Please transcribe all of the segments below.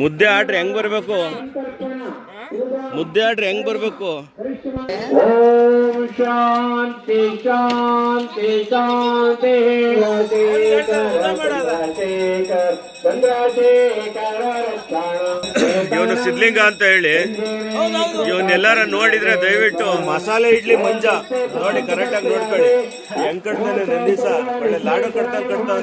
ಮುದ್ದೆ ಆಡ್ರಿ ಹೆಂಗ್ ಬರ್ಬೇಕು? ಮುದ್ದೆ ಆಡ್ರಿ ಹೆಂಗ್ ಬರ್ಬೇಕು? ಓಂ ಶಾಂತಿ ಶಾಂತಿ ಶಾಂತಿ. ಚಂದ್ರಶೇಖರ್ ಚಂದ್ರಶೇಖರ ಇವನು ಸಿದ್ಲಿಂಗ ಅಂತ ಹೇಳಿ ಇವನ್ನೆಲ್ಲಾರ ನೋಡಿದ್ರೆ ದಯವಿಟ್ಟು ಮಸಾಲೆ ಇಡ್ಲಿ ಮಂಜ. ನೋಡಿ ಕರೆಕ್ಟ್ ಆಗಿ ನೋಡ್ಕೊಳ್ಳಿ. ಹೆಂಗ್ ಕಟ್ತಾನೆ ನಂದಿಸ. ಒಳ್ಳೆ ಲಾಡು ಕಟ್ತಾ ಕಟ್ತಾವ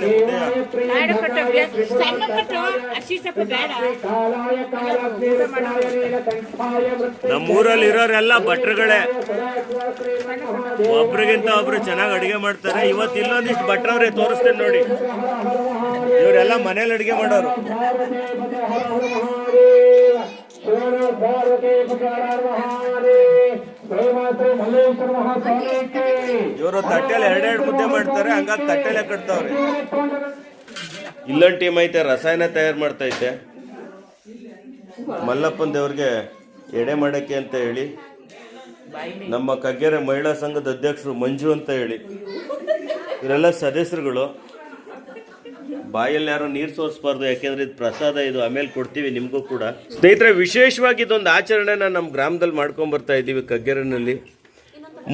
ನಮ್ಮೂರಲ್ಲಿ ಇರೋರೆಲ್ಲ ಭಟ್ರುಗಳೇ. ಒಬ್ರಿಗಿಂತ ಒಬ್ರು ಚೆನ್ನಾಗಿ ಅಡಿಗೆ ಮಾಡ್ತಾರೆ. ಇವತ್ತು ಇಲ್ಲೊಂದಿಷ್ಟು ಭಟ್ರವ್ರೆ ತೋರಿಸ್ತೇನೆ ನೋಡಿ. ಇವರೆಲ್ಲ ಮನೇಲಿ ಅಡಿಗೆ ಮಾಡೋರು. ಇವರು ತಟ್ಟೆಲಿ ಎರಡೆರಡು ಮುದ್ದೆ ಮಾಡ್ತಾರೆ ಹಂಗಾಗಿ ತಟ್ಟೆಲೆ ಕಟ್ತಾವ್ರೆ. ಇಲ್ಲೊಂದು ಟೀಮ್ ಐತೆ ರಸಾಯನ ತಯಾರು ಮಾಡ್ತಾ ಐತೆ ಮಲ್ಲಪ್ಪನ ದೇವ್ರಿಗೆ ಎಡೆ ಮಾಡಕ್ಕೆ ಅಂತ ಹೇಳಿ ನಮ್ಮ ಕಗ್ಗೆರೆ ಮಹಿಳಾ ಸಂಘದ ಅಧ್ಯಕ್ಷರು ಮಂಜು ಅಂತ ಹೇಳಿ ಇವರೆಲ್ಲ ಸದಸ್ಯರುಗಳು. ಬಾಯಲ್ಲಿ ಯಾರು ನೀರು ಸೋರಿಸ್ಬಾರ್ದು, ಯಾಕೆಂದ್ರೆ ಇದು ಪ್ರಸಾದ, ಇದು ಆಮೇಲೆ ಕೊಡ್ತೀವಿ ನಿಮಗೂ ಕೂಡ. ಸ್ನೇಹಿತರೆ, ವಿಶೇಷವಾಗಿ ಇದೊಂದು ಆಚರಣೆನ ನಮ್ಮ ಗ್ರಾಮದಲ್ಲಿ ಮಾಡ್ಕೊಂಬರ್ತಾ ಇದ್ದೀವಿ ಕಗ್ಗೆರನಲ್ಲಿ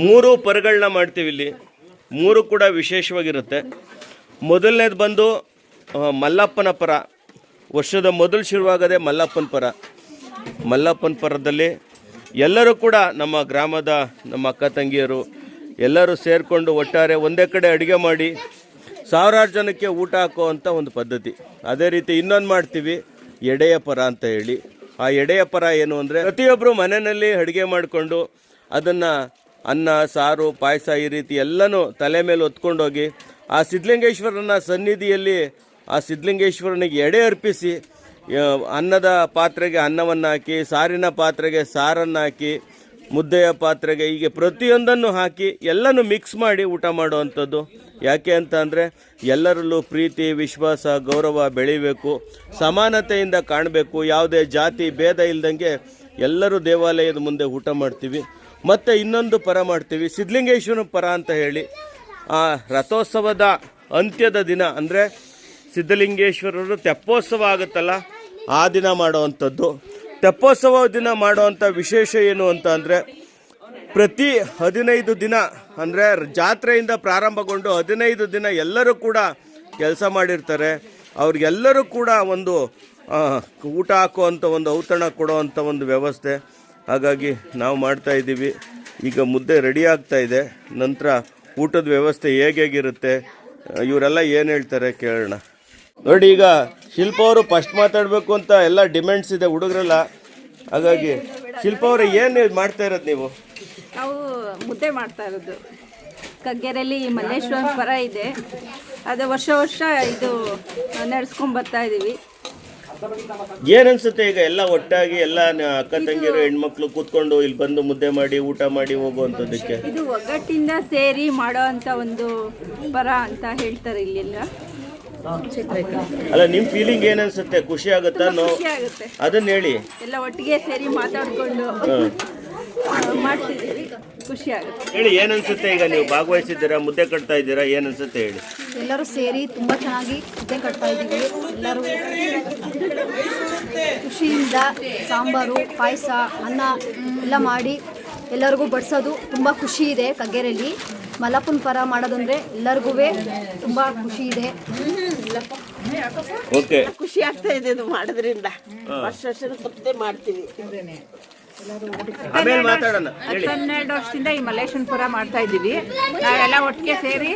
ಮೂರು ಪರಗಳನ್ನ ಮಾಡ್ತೀವಿ ಇಲ್ಲಿ. ಮೂರು ಕೂಡ ವಿಶೇಷವಾಗಿರುತ್ತೆ. ಮೊದಲನೇದು ಬಂದು ಮಲ್ಲಪ್ಪನ ಪರ. ವರ್ಷದ ಮೊದಲು ಶುರುವಾಗದೆ ಮಲ್ಲಪ್ಪನ ಪರ. ಮಲ್ಲಪ್ಪನ ಪರದಲ್ಲಿ ಎಲ್ಲರೂ ಕೂಡ ನಮ್ಮ ಗ್ರಾಮದ ನಮ್ಮ ಅಕ್ಕ ತಂಗಿಯರು ಎಲ್ಲರೂ ಸೇರಿಕೊಂಡು ಒಟ್ಟಾರೆ ಒಂದೇ ಕಡೆ ಅಡುಗೆ ಮಾಡಿ ಸಾವಿರಾರು ಜನಕ್ಕೆ ಊಟ ಹಾಕುವಂಥ ಒಂದು ಪದ್ಧತಿ. ಅದೇ ರೀತಿ ಇನ್ನೊಂದು ಮಾಡ್ತೀವಿ ಎಡೆಯ ಪರ ಅಂತ ಹೇಳಿ. ಆ ಎಡೆಯ ಪರ ಏನು ಅಂದರೆ ಪ್ರತಿಯೊಬ್ಬರು ಮನೆಯಲ್ಲಿ ಅಡುಗೆ ಮಾಡಿಕೊಂಡು ಅದನ್ನು ಅನ್ನ, ಸಾರು, ಪಾಯಸ ಈ ರೀತಿ ಎಲ್ಲನೂ ತಲೆ ಮೇಲೆ ಹೊತ್ಕೊಂಡೋಗಿ ಆ ಸಿದ್ಧಲಿಂಗೇಶ್ವರನ ಸನ್ನಿಧಿಯಲ್ಲಿ ಆ ಸಿದ್ಧಲಿಂಗೇಶ್ವರನಿಗೆ ಎಡೆ ಅರ್ಪಿಸಿ ಅನ್ನದ ಪಾತ್ರೆಗೆ ಅನ್ನವನ್ನು ಹಾಕಿ, ಸಾರಿನ ಪಾತ್ರೆಗೆ ಸಾರನ್ನು ಹಾಕಿ ಮುದ್ದೆಯ ಪಾತ್ರೆಗೆ ಹೀಗೆ ಪ್ರತಿಯೊಂದನ್ನು ಹಾಕಿ ಎಲ್ಲನೂ ಮಿಕ್ಸ್ ಮಾಡಿ ಊಟ ಮಾಡುವಂಥದ್ದು. ಯಾಕೆ ಅಂತ ಅಂದರೆ ಎಲ್ಲರಲ್ಲೂ ಪ್ರೀತಿ, ವಿಶ್ವಾಸ, ಗೌರವ ಬೆಳಿಬೇಕು, ಸಮಾನತೆಯಿಂದ ಕಾಣಬೇಕು, ಯಾವುದೇ ಜಾತಿ, ಭೇದ ಇಲ್ದಂಗೆ ಎಲ್ಲರೂ ದೇವಾಲಯದ ಮುಂದೆ ಊಟ ಮಾಡ್ತೀವಿ. ಮತ್ತು ಇನ್ನೊಂದು ಪರ ಮಾಡ್ತೀವಿ, ಸಿದ್ಧಲಿಂಗೇಶ್ವರನ ಪರ ಅಂತ ಹೇಳಿ. ಆ ರಥೋತ್ಸವದ ಅಂತ್ಯದ ದಿನ ಅಂದರೆ ಸಿದ್ಧಲಿಂಗೇಶ್ವರರು ತೆಪ್ಪೋತ್ಸವ ಆಗುತ್ತಲ್ಲ, ಆ ದಿನ ಮಾಡುವಂಥದ್ದು. ತೆಪ್ಪೋತ್ಸವ ದಿನ ಮಾಡುವಂಥ ವಿಶೇಷ ಏನು ಅಂತ ಪ್ರತಿ ಹದಿನೈದು ದಿನ ಅಂದರೆ ಜಾತ್ರೆಯಿಂದ ಪ್ರಾರಂಭಗೊಂಡು ಹದಿನೈದು ದಿನ ಎಲ್ಲರೂ ಕೂಡ ಕೆಲಸ ಮಾಡಿರ್ತಾರೆ. ಅವ್ರಿಗೆಲ್ಲರೂ ಕೂಡ ಒಂದು ಊಟ ಹಾಕುವಂಥ ಒಂದು ಔತಣ ಕೊಡುವಂಥ ಒಂದು ವ್ಯವಸ್ಥೆ. ಹಾಗಾಗಿ ನಾವು ಮಾಡ್ತಾ ಇದ್ದೀವಿ. ಈಗ ಮುದ್ದೆ ರೆಡಿ ಆಗ್ತಾ ಇದೆ. ನಂತರ ಊಟದ ವ್ಯವಸ್ಥೆ ಹೇಗೆ ಹೇಗಿರುತ್ತೆ, ಇವರೆಲ್ಲ ಏನು ಹೇಳ್ತಾರೆ ಕೇಳೋಣ. ನೋಡಿ ಈಗ ಶಿಲ್ಪ ಅವರು ಫಸ್ಟ್ ಮಾತಾಡಬೇಕು ಅಂತ ಎಲ್ಲ ಡಿಮ್ಯಾಂಡ್ಸ್ ಇದೆ ಹುಡುಗರೆಲ್ಲ. ಹಾಗಾಗಿ ಶಿಲ್ಪ ಅವರು ಏನು ಮಾಡ್ತಾ ಇರೋದು ನೀವು? ನಾವು ಮುದ್ದೆ ಮಾಡ್ತಾ ಇರೋದು. ಕಗ್ಗೆರೆಯಲ್ಲಿ ಮಲ್ಲೇಶ್ವರ ಪರ ಇದೆ. ಅದು ವರ್ಷ ವರ್ಷ ಇದು ನಡೆಸ್ಕೊಂಡು ಬರ್ತಾ ಇದ್ದೀವಿ ಏನ್ ಅನ್ಸುತ್ತೆ ಈಗ ಎಲ್ಲ ಒಟ್ಟಾಗಿ ಎಲ್ಲ ನ- ಅಕ್ಕ ತಂಗಿರು ಹೆಣ್ಮಕ್ಳು ಕೂತ್ಕೊಂಡು ಇಲ್ಲಿ ಬಂದು ಮುದ್ದೆ ಮಾಡಿ ಊಟ ಮಾಡಿ ಹೋಗುವಂಥದ್ದಕ್ಕೆ? ಇದು ಒಗ್ಗಟ್ಟಿಂದ ಸೇರಿ ಮಾಡೋ ಅಂತ ಒಂದು ಪರ ಅಂತ ಹೇಳ್ತಾರೆ ಇಲ್ಲೆಲ್ಲ. ಅಲ್ಲ ನಿಮ್ ಫೀಲಿಂಗ್ ಏನ್ ಅನ್ಸುತ್ತೆ ಖುಷಿ ಆಗುತ್ತಾ? ನೋ? ಖುಷಿ ಆಗುತ್ತೆ. ಅದನ್ನ ಹೇಳಿ. ಎಲ್ಲ ಒಟ್ಟಿಗೆ ಸೇರಿ ಮಾತಾಡ್ಕೊಂಡು ಮಾಡ್ತಿದ್ದೀವಿ. ಖುಷಿ ಆಗುತ್ತೆ. ಹೇಳಿ ಏನ್ ಅನ್ಸುತ್ತೆ ಈಗ ನೀವು ಭಾಗವಹಿಸಿದ್ದೀರಾ ಮುದ್ದೆ ಕಟ್ತಾ ಇದ್ದೀರಾ ಏನ್ ಅನ್ಸುತ್ತೆ ಹೇಳಿ? ಎಲ್ಲರೂ ಸೇರಿ ತುಂಬ ಚೆನ್ನಾಗಿ ಮುದ್ದೆ ಕಟ್ತಾ ಇದ್ದೀವಿ. ಎಲ್ಲರೂ ಖುಷಿಯಿಂದ ಸಾಂಬಾರು ಪಾಯಸ ಅನ್ನ ಎಲ್ಲ ಮಾಡಿ ಎಲ್ಲರಿಗೂ ಬಡಿಸೋದು ತುಂಬ ಖುಷಿ ಇದೆ ಕಗ್ಗೆರೆಯಲ್ಲಿ ಮಲಪುನ್ ಪರ ಮಾಡೋದಂದ್ರೆ ಎಲ್ಲರಿಗೂ ತುಂಬ ಖುಷಿ ಇದೆ. ಓಕೆ. ಖುಷಿ ಆಗ್ತಾ ಇದೆ ಇದು ಮಾಡೋದ್ರಿಂದ. ವರ್ಷ ವರ್ಷದ ತಪ್ಪದೆ ಮಾಡ್ತೀವಿ. ಆಮೇಲೆ ಮಾತಾಡೋಣ ಹೇಳಿ. ಹನ್ನೆರಡು ವರ್ಷದಿಂದ ಈ ಮಲ್ಲೇಶ್ವರಪುರ ಮಾಡ್ತಾ ಇದ್ದೀವಿ. ನಾವೆಲ್ಲ ಒಟ್ಟಿಗೆ ಸೇರಿ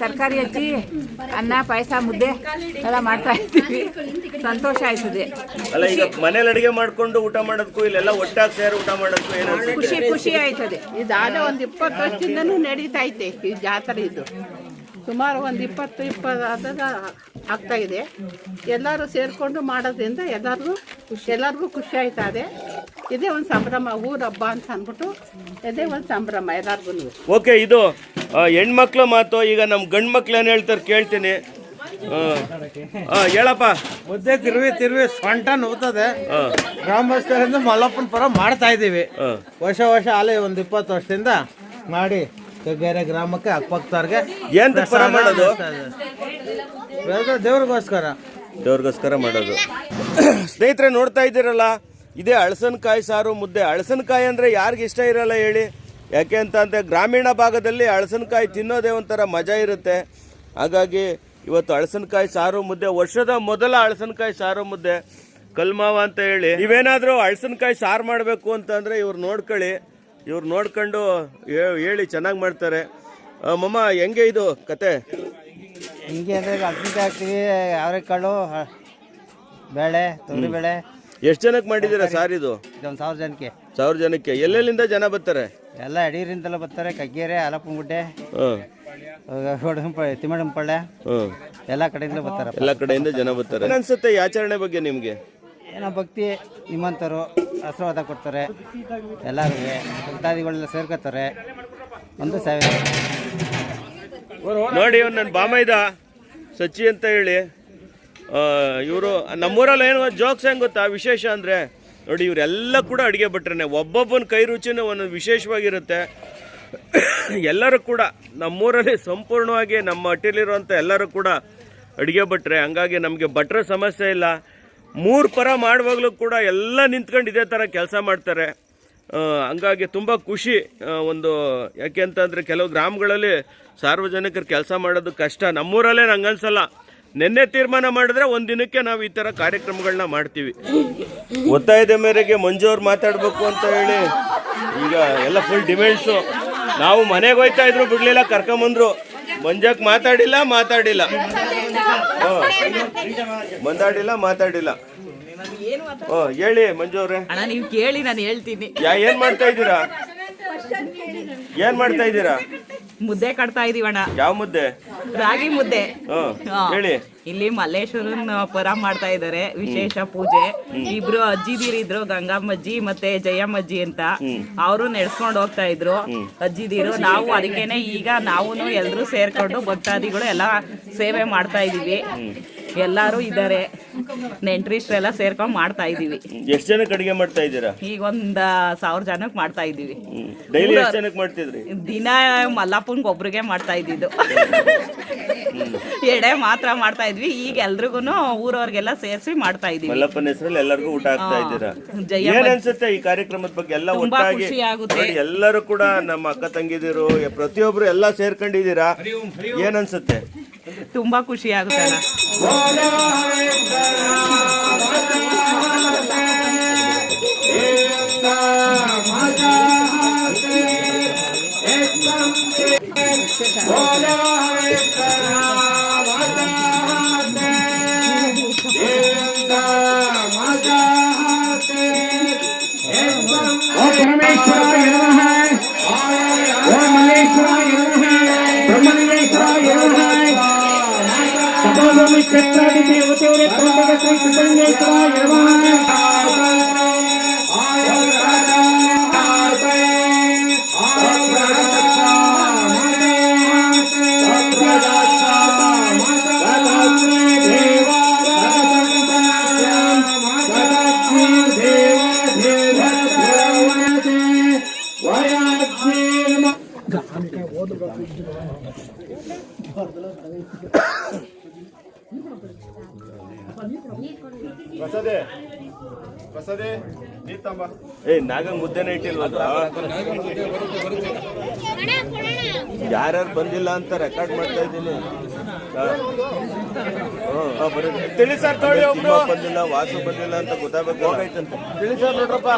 ತರಕಾರಿ ಹಚ್ಚಿ ಅನ್ನ ಪಾಯಸ ಮುದ್ದೆ ಎಲ್ಲ ಮಾಡ್ತಾ ಇದ್ದೀವಿ. ಸಂತೋಷ ಆಯ್ತದೆ. ಅಲ್ಲ ಈಗ ಮನೇಲಿ ಅಡಿಗೆ ಮಾಡ್ಕೊಂಡು ಊಟ ಮಾಡೋದಕ್ಕೂ ಇಲ್ಲೆಲ್ಲ ಒಟ್ಟಾಗಿ ಸೇರಿ ಊಟ ಮಾಡೋದಕ್ಕೂ ಏನಾದ್ರು ಖುಷಿ ಖುಷಿ ಆಯ್ತದೆ. ಇದಾದ ಒಂದು ಇಪ್ಪತ್ತು ವರ್ಷದಿಂದನೂ ನಡೀತಾ ಐತೆ ಈ ಜಾತ್ರೆ ಇದು. ಸುಮಾರು ಒಂದು ಇಪ್ಪತ್ತು ಇಪ್ಪತ್ತು ಆಗ್ತಾ ಇದೆ. ಎಲ್ಲರೂ ಸೇರಿಕೊಂಡು ಮಾಡೋದ್ರಿಂದ ಎಲ್ಲರಿಗೂ ಎಲ್ಲರಿಗೂ ಖುಷಿ ಆಯ್ತಾ ಇದೆ. ಇದೇ ಒಂದು ಸಂಭ್ರಮ ಊರ ಹಬ್ಬ ಅಂತ ಅಂದ್ಬಿಟ್ಟು ಇದೇ ಒಂದು ಸಂಭ್ರಮ ಎಲ್ಲರಿಗೂ ಓಕೆ ಇದು ಹೆಣ್ಮಕ್ಳು ಮಾತು ಈಗ ನಮ್ಮ ಗಂಡು ಮಕ್ಳು ಏನು ಹೇಳ್ತಾರೆ ಕೇಳ್ತೀನಿ. ಹೇಳಪ್ಪ. ಮುದ್ದೆ ತಿರುವಿ ತಿರುವಿ ಸೊಂಟ ನೋತದೆ. ಗ್ರಾಮಸ್ಥರಿಂದ ಮಲ್ಲಪ್ಪನ ಪರ ಮಾಡ್ತಾ ಇದ್ದೀವಿ ವರ್ಷ ವರ್ಷ ಅಲ್ಲೇ ಒಂದು ಇಪ್ಪತ್ತು ವರ್ಷದಿಂದ ಮಾಡಿ ಬೇರೆ ಗ್ರಾಮಕ್ಕೆ ಅಕ್ಕಪಕ್ಕದವ್ರಿಗೆ ಏನ್ ಪರ ಮಾಡೋದು? ದೇವ್ರಿಗೋಸ್ಕರ. ದೇವ್ರಿಗೋಸ್ಕರ ಮಾಡೋದು. ಸ್ನೇಹಿತರೆ ನೋಡ್ತಾ ಇದ್ದೀರಲ್ಲ ಇದೇ ಹಳಸನ್ಕಾಯಿ ಸಾರು ಮುದ್ದೆ. ಹಳಸನ್ಕಾಯಿ ಅಂದರೆ ಯಾರಿಗೆ ಇಷ್ಟ ಇರಲ್ಲ ಹೇಳಿ? ಯಾಕೆ ಅಂತ ಅಂದರೆ ಗ್ರಾಮೀಣ ಭಾಗದಲ್ಲಿ ಹಳಸನ್ಕಾಯಿ ತಿನ್ನೋದೇ ಒಂಥರ ಮಜಾ ಇರುತ್ತೆ. ಹಾಗಾಗಿ ಇವತ್ತು ಹಳಸನ್ಕಾಯಿ ಸಾರು ಮುದ್ದೆ ವರ್ಷದ ಮೊದಲ ಹಳಸನ್ಕಾಯಿ ಸಾರು ಮುದ್ದೆ. ಕಲ್ಮಾವ ಅಂತ ಹೇಳಿ. ನೀವೇನಾದರೂ ಅಳಸನಕಾಯಿ ಸಾರು ಮಾಡಬೇಕು ಅಂತಂದರೆ ಇವ್ರು ನೋಡ್ಕೊಳ್ಳಿ. ಇವ್ರು ನೋಡ್ಕೊಂಡು ಹೇಳಿ ಚೆನ್ನಾಗಿ ಮಾಡ್ತಾರೆ. ಮಮ್ಮ ಹೆಂಗೆ ಇದು ಕತೆ? ಹಿಂಗೆ ಅಂದರೆ ಹಸಿಗೆ ಹಾಕ್ತೀವಿ ಅವರೆಕಾಳು ಬೇಳೆ ತೊಗರಿ ಬೇಳೆ. ಎಷ್ಟು ಜನಕ್ಕೆ ಮಾಡಿದ್ದೀರಾ ಸಾರ್ ಇದು ಇದೊಂದು ಸಾವಿರ ಜನಕ್ಕೆ. ಸಾವಿರ ಜನಕ್ಕೆ. ಎಲ್ಲೆಲ್ಲಿಂದ ಜನ ಬರ್ತಾರೆ? ಎಲ್ಲ ಅಡಿಯರಿಂದಲೂ ಬರ್ತಾರೆ ಕಗ್ಗೇರೆ ಆಲಪ್ಪನಗುಡ್ಡೆ ಹೊಡಂಪ ತಿಮ್ಮಡಂಪಳ್ಳೆ ಎಲ್ಲ ಕಡೆಯಿಂದ ಬರ್ತಾರೆ ಎಲ್ಲ ಕಡೆಯಿಂದ ಜನ ಬರ್ತಾರೆ. ಅನ್ಸುತ್ತೆ ಈ ಆಚರಣೆ ಬಗ್ಗೆ ನಿಮಗೆ? ಏನೋ ಭಕ್ತಿ ನಿಮ್ಮಂಥವ್ರು ಆಶೀರ್ವಾದ ಕೊಡ್ತಾರೆ. ಎಲ್ಲರೂ ಭಕ್ತಾದಿಗಳೆಲ್ಲ ಸೇರ್ಕೋತಾರೆ. ಒಂದು ಸಾವಿರ. ನೋಡಿ ಇವ್ನು ನನ್ನ ಬಾಮೈದ ಸಚಿ ಅಂತ ಹೇಳಿ. ಇವರು ನಮ್ಮೂರಲ್ಲಿ ಏನು ಜೋಕ್ಸ್ ಹೆಂಗ್ ಗೊತ್ತಾ? ವಿಶೇಷ ಅಂದರೆ, ನೋಡಿ ಇವರೆಲ್ಲ ಕೂಡ ಅಡುಗೆ ಭಟ್ರನೆ. ಒಬ್ಬೊಬ್ಬನ ಕೈ ರುಚಿನೂ ಒಂದೊಂದು ವಿಶೇಷವಾಗಿರುತ್ತೆ. ಎಲ್ಲರೂ ಕೂಡ ನಮ್ಮೂರಲ್ಲಿ ಸಂಪೂರ್ಣವಾಗಿ ನಮ್ಮ ಹಟ್ಟಿಲಿರುವಂಥ ಎಲ್ಲರೂ ಕೂಡ ಅಡುಗೆ ಭಟ್ರೆ. ಹಂಗಾಗಿ ನಮಗೆ ಭಟ್ರ ಸಮಸ್ಯೆ ಇಲ್ಲ. ಮೂರು ಪರ ಮಾಡುವಾಗಲೂ ಕೂಡ ಎಲ್ಲ ನಿಂತ್ಕೊಂಡು ಇದೇ ಥರ ಕೆಲಸ ಮಾಡ್ತಾರೆ. ಹಂಗಾಗಿ ತುಂಬ ಖುಷಿ ಒಂದು, ಯಾಕೆ ಅಂತಂದರೆ ಕೆಲವು ಗ್ರಾಮಗಳಲ್ಲಿ ಸಾರ್ವಜನಿಕರು ಕೆಲಸ ಮಾಡೋದು ಕಷ್ಟ. ನಮ್ಮೂರಲ್ಲೇ ನಂಗೆ ಅನ್ಸಲ್ಲ ನಿನ್ನೆ ತೀರ್ಮಾನ ಮಾಡಿದ್ರೆ ಒಂದು ದಿನಕ್ಕೆ ನಾವು ಈ ಥರ ಕಾರ್ಯಕ್ರಮಗಳನ್ನ ಮಾಡ್ತೀವಿ. ಒತ್ತಾಯದ ಮೇರೆಗೆ ಮಂಜು ಅವ್ರು ಮಾತಾಡಬೇಕು ಅಂತ ಹೇಳಿ ಈಗ ಎಲ್ಲ ಫುಲ್ ಡಿಮ್ಯಾಂಡ್ಸು ನಾವು ಮನೆಗೆ ಹೋಯ್ತಾ ಇದ್ರು ಬಿಡಲಿಲ್ಲ, ಕರ್ಕೊಂಬಂದ್ರು. ಮಂಜಕ್ಕೆ ಮಾತಾಡಿಲ್ಲ ಮಾತಾಡಿಲ್ಲ. ಮಾತಾಡಿಲ್ಲ ಮಾತಾಡಿಲ್ಲ. ಓ ಹೇಳಿ ಮಂಜು ಅವ್ರೆ. ಅಣ್ಣ ನೀವು ಕೇಳಿ ನಾನು ಹೇಳ್ತೀನಿ. ಯಾ ಏನ್ ಮಾಡ್ತಾ ಇದ್ದೀರಾ? ಏನ್ ಮಾಡ್ತಾ ಇದ್ದೀರಾ? ಮುದ್ದೆ ಕಟ್ತಾ ಇದೀವಣ್ಣ. ಯಾವ ಮುದ್ದೆ? ರಾಗಿ ಮುದ್ದೆ. ಹಾ. ಹೇಳಿ. ಇಲ್ಲಿ ಮಲ್ಲೇಶ್ವರನ್ ಪರ ಮಾಡ್ತಾ ಇದ್ದಾರೆ ವಿಶೇಷ ಪೂಜೆ. ಇಬ್ರು ಅಜ್ಜಿದೀರಿದ್ರು ಗಂಗಮ್ಮಜ್ಜಿ ಮತ್ತೆ ಜಯಮ್ಮಜ್ಜಿ ಅಂತ. ಅವರು ನಡ್ಸ್ಕೊಂಡು ಹೋಗ್ತಾ ಇದ್ರು. ಅಜ್ಜಿದೀರು ನಾವು ಅದಕ್ಕೇನೆ ಈಗ ನಾವು ಎಲ್ಲರೂ ಸೇರ್ಕೊಂಡು ಭಕ್ತಾದಿಗಳು ಎಲ್ಲ ಸೇವೆ ಮಾಡ್ತಾ ಇದೀವಿ. ಎಲ್ಲಾರು ಇದ್ದಾರೆ. ನೆಂಟ್ರಿಷ್ಟ್ರೆಲ್ಲ ಸೇರ್ಕೊಂಡು ಮಾಡ್ತಾ ಇದೀವಿ ಎಷ್ಟು ಜನಕ್ಕೆ ಅಡಿಗೆ ಮಾಡ್ತಾ ಇದ್ದೀರಾ? ಈಗ ಒಂದ್ ಸಾವಿರ ಜನಕ್ಕೆ ಮಾಡ್ತಾ ಇದೀವಿ ಡೈಲಿ ಎಷ್ಟು ಜನಕ್ಕೆ ಮಾಡ್ತಿದ್ರಿ? ದಿನ ಮಲ್ಲಪ್ಪನ್ಗೆ ಒಬ್ರಿಗೆ ಮಾಡ್ತಾ ಇದ್ದಿದ್ದು. ಎಡೆ ಮಾತ್ರ ಮಾಡ್ತಾ ಇದ್ವಿ. ಈಗ ಎಲ್ರಿಗೂ ಊರವ್ರಿಗೆಲ್ಲ ಸೇರಿಸಿ ಮಾಡ್ತಾ ಇದೀವಿ ಮಲ್ಲಪ್ಪನ ಹೆಸರಲ್ಲಿ ಎಲ್ಲರಿಗೂ ಊಟ ಹಾಕ್ತಾ ಇದ್ದೀರಾ? ಏನ್ ಅನ್ಸುತ್ತೆ ಈ ಕಾರ್ಯಕ್ರಮದ ಬಗ್ಗೆ? ಎಲ್ಲ ತುಂಬಾ ಒಟ್ಟಾಗಿ ಖುಷಿ ಆಗುತ್ತೆ. ನೋಡಿ ಎಲ್ಲರೂ ಕೂಡ ನಮ್ಮ ಅಕ್ಕ ತಂಗಿದಿರು ಪ್ರತಿಯೊಬ್ರು ಎಲ್ಲ ಸೇರ್ಕೊಂಡಿದ್ದೀರಾ? ಏನ್ ಅನ್ಸುತ್ತೆ? ತುಂಬಾ ಖುಷಿ ಆಗುತ್ತೆ ಅಣ್ಣ. ಏ ನಾಗ ಮುದ್ದೆನೇ ಇಟ್ಟಿಲ್ಲ ಯಾರ್ಯಾರು ಬಂದಿಲ್ಲ ಅಂತ ರೆಕಾರ್ಡ್ ಮಾಡ್ತಾ ಇದ್ದೀನಿ. ತಿಳಿ ಸರ್ ಬಂದಿಲ್ಲ ವಾಸು ಬಂದಿಲ್ಲ ಅಂತ ಗೊತ್ತಾಗಬೇಕು ಹೋಗೈತಂತೆ. ತಿಳಿ ಸರ್ ನೋಡ್ರಪ್ಪ.